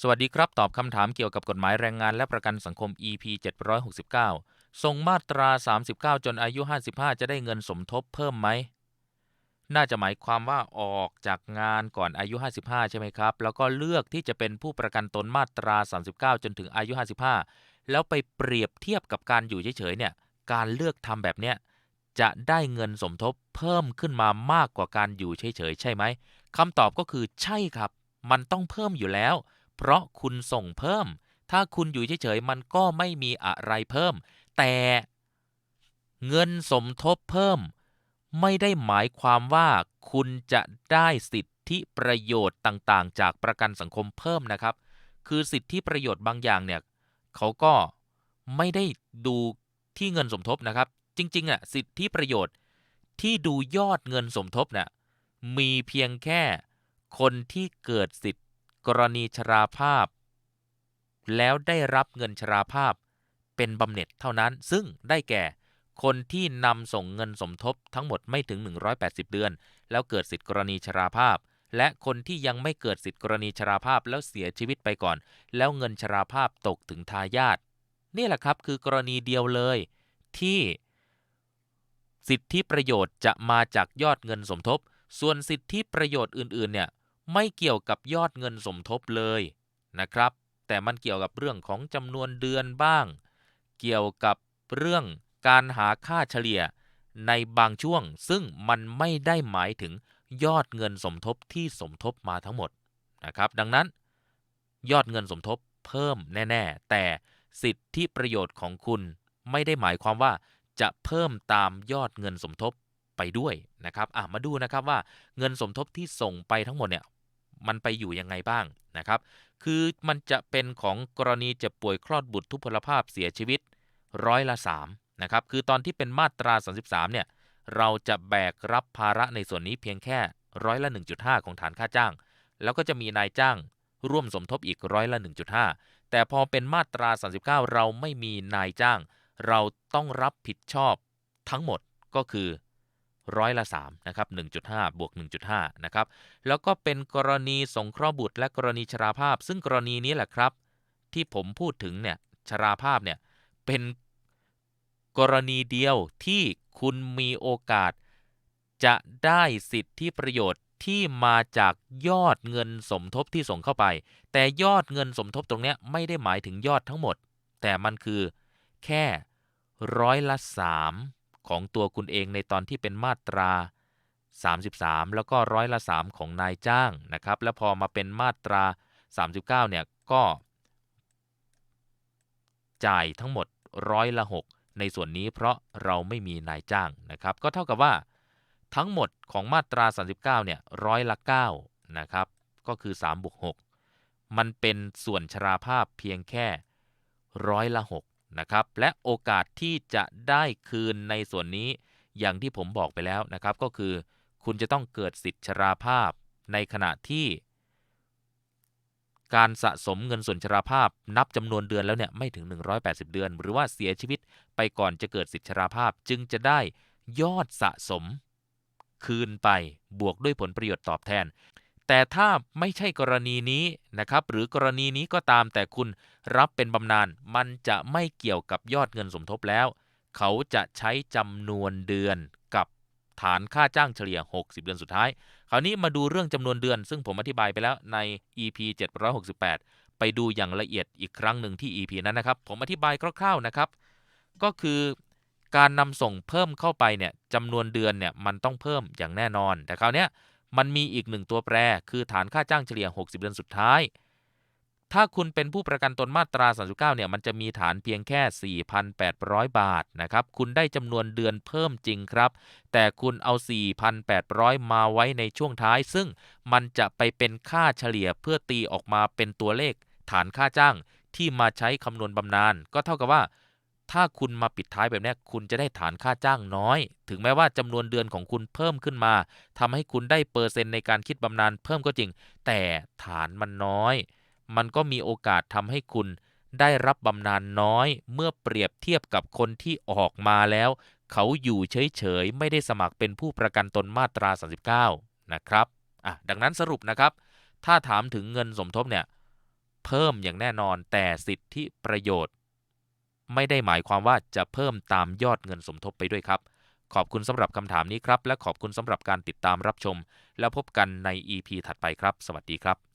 สวัสดีครับ ตอบคำถามเกี่ยวกับกฎหมายแรงงานและประกันสังคม EP 769ส่งมาตรา 39 จนอายุ 55 จะได้เงินสมทบเพิ่มไหม น่าจะหมายความว่าออกจากงานก่อนอายุ 55 ใช่ไหมครับ แล้วก็เลือกที่จะเป็นผู้ประกันตนมาตรา 39 จนถึงอายุ 55 แล้วไปเปรียบเทียบกับการอยู่เฉยๆ เนี่ย การเลือกทำแบบเนี้ยจะได้เงินสมทบเพิ่มขึ้นมามากกว่าการอยู่เฉยๆ ใช่ไหมคำตอบก็คือใช่ครับ มันต้องเพิ่มอยู่แล้ว เพราะคุณส่งเพิ่ม ถ้าคุณอยู่เฉยๆมันก็ไม่มีอะไรเพิ่ม แต่เงินสมทบเพิ่ม ไม่ได้หมายความว่าคุณจะได้สิทธิประโยชน์ต่างๆ จากประกันสังคมเพิ่มนะครับ คือสิทธิประโยชน์บางอย่างเนี่ยเขาก็ไม่ได้ดูที่เงินสมทบนะครับ จริงๆอะสิทธิประโยชน์ที่ดูยอดเงินสมทบเนี่ยมีเพียงแค่คนที่เกิดสิทธิ กรณีชราภาพ แล้วได้รับเงินชราภาพ เป็นบำเหน็จเท่านั้น ซึ่งได้แก่ คนที่นำส่งเงินสมทบทั้งหมดไม่ถึง 180 เดือน แล้วเกิดสิทธิกรณีชราภาพ และคนที่ยังไม่เกิดสิทธิกรณีชราภาพแล้วเสียชีวิตไปก่อน แล้วเงินชราภาพตกถึงทายาทนี่แหละครับคือกรณีเดียวเลย ที่สิทธิประโยชน์จะมาจากยอดเงินสมทบ ส่วนสิทธิประโยชน์อื่นๆเนี่ย ไม่เกี่ยวกับยอดเงินสมทบเลยนะครับ แต่มันเกี่ยวกับเรื่องของจำนวนเดือนบ้าง เกี่ยวกับเรื่องการหาค่าเฉลี่ยในบางช่วง ซึ่งมันไม่ได้หมายถึงยอดเงินสมทบที่สมทบมาทั้งหมดนะครับ ดังนั้น ยอดเงินสมทบเพิ่มแน่ ๆ แต่สิทธิประโยชน์ของคุณไม่ได้หมายความว่าจะเพิ่มตามยอดเงินสมทบ ไปด้วยนะครับอะมาดูนะครับว่าเงินสมทบที่ส่งไปทั้งหมดเนี่ยมันไปอยู่ยังไงบ้างนะครับ คือมันจะเป็นของกรณีเจ็บป่วยคลอดบุตรทุพพลภาพเสียชีวิตร้อยละ3นะครับ คือตอนที่เป็นมาตรา 33 เนี่ย เราจะแบกรับภาระในส่วนนี้เพียงแค่ร้อยละ 1.5 ของฐานค่าจ้าง แล้วก็จะมีนายจ้างร่วมสมทบอีกร้อยละ 1.5 แต่พอเป็นมาตรา 39 เราไม่มีนายจ้าง เราต้องรับผิดชอบทั้งหมดก็คือ ร้อยละ3นะครับ 1.5 บวก 1.5 นะครับ แล้วก็เป็นกรณีสงเคราะห์บุตร และกรณีชราภาพ ซึ่งกรณีนี้แหละครับ ที่ผมพูดถึงเนี่ยชราภาพเนี่ยเป็นกรณีเดียวที่คุณมีโอกาส จะได้สิทธิประโยชน์ที่มาจากยอดเงินสมทบที่ส่งเข้าไป แต่ยอดเงินสมทบตรงนี้ไม่ได้หมายถึงยอดทั้งหมด แต่มันคือแค่ร้อยละสาม ของตัวคุณเองในตอนที่เป็นมาตรา 33 แล้วก็ร้อยละ 3 ของนายจ้างนะครับ แล้วพอมาเป็นมาตรา 39 เนี่ยก็ จ่ายทั้งหมดร้อยละ 6 ในส่วนนี้เพราะเราไม่มีนายจ้างนะครับ ก็เท่ากับว่าทั้งหมดของมาตรา 39 เนี่ยร้อยละ9นะครับ ก็คือ3บวก6มันเป็นส่วนชราภาพเพียงแค่ร้อยละ 6 นะครับและโอกาสที่จะได้คืนในส่วนนี้อย่างที่ผมบอกไปแล้วนะครับ ก็คือ คุณจะต้องเกิดสิทธิชราภาพในขณะที่ การสะสมเงินส่วนชราภาพ นับจำนวนเดือนแล้วเนี่ยไม่ถึง 180 เดือน หรือว่าเสียชีวิตไปก่อนจะเกิดสิทธิชราภาพ จึงจะได้ยอดสะสมคืนไปบวกด้วยผลประโยชน์ตอบแทน แต่ถ้าไม่ใช่กรณีนี้นะครับหรือกรณีนี้ก็ตามแต่คุณรับเป็นบำนาญมันจะไม่เกี่ยวกับยอดเงินสมทบแล้ว เขาจะใช้จำนวนเดือนกับฐานค่าจ้างเฉลี่ย 60 เดือนสุดท้าย คราวนี้มาดูเรื่องจำนวนเดือน ซึ่งผมอธิบายไปแล้วใน EP 768 ไปดูอย่างละเอียดอีกครั้งหนึ่งที่ EP นั้นนะครับ ผมอธิบายคร่าวๆนะครับ ก็คือการนำส่งเพิ่มเข้าไปเนี่ยจำนวนเดือนเนี่ยมันต้องเพิ่มอย่างแน่นอน แต่คราวนี้ มันมีอีกหนึ่งตัวแปร คือฐานค่าจ้างเฉลี่ย 60 เดือนสุดท้าย ถ้าคุณเป็นผู้ประกันตนมาตรา 39 เนี่ย มันจะมีฐานเพียงแค่ 4,800 บาทนะครับ คุณได้จำนวนเดือนเพิ่มจริงครับ แต่คุณเอา 4,800 มาไว้ในช่วงท้าย ซึ่งมันจะไปเป็นค่าเฉลี่ยเพื่อตีออกมาเป็นตัวเลข ฐานค่าจ้างที่มาใช้คำนวณบำนาญ ก็เท่ากับว่า ถ้าคุณมาปิดท้ายแบบนี้คุณจะได้ฐานค่าจ้างน้อย ถึงแม้ว่าจำนวนเดือนของคุณเพิ่มขึ้นมาทำให้คุณได้เปอร์เซ็นต์ในการคิดบำนาญเพิ่มก็จริง แต่ฐานมันน้อย มันก็มีโอกาสทำให้คุณได้รับบำนาญน้อย เมื่อเปรียบเทียบกับคนที่ออกมาแล้ว เขาอยู่เฉยๆ ไม่ได้สมัครเป็นผู้ประกันตนมาตรา 39 นะครับอะดังนั้นสรุปนะครับ ถ้าถามถึงเงินสมทบเนี่ย เพิ่มอย่างแน่นอนแต่สิทธิประโยชน์ ไม่ได้หมายความว่าจะเพิ่มตามยอดเงินสมทบไปด้วยครับ ขอบคุณสำหรับคำถามนี้ครับ และขอบคุณสำหรับการติดตามรับชม แล้วพบกันใน EP ถัดไปครับ สวัสดีครับ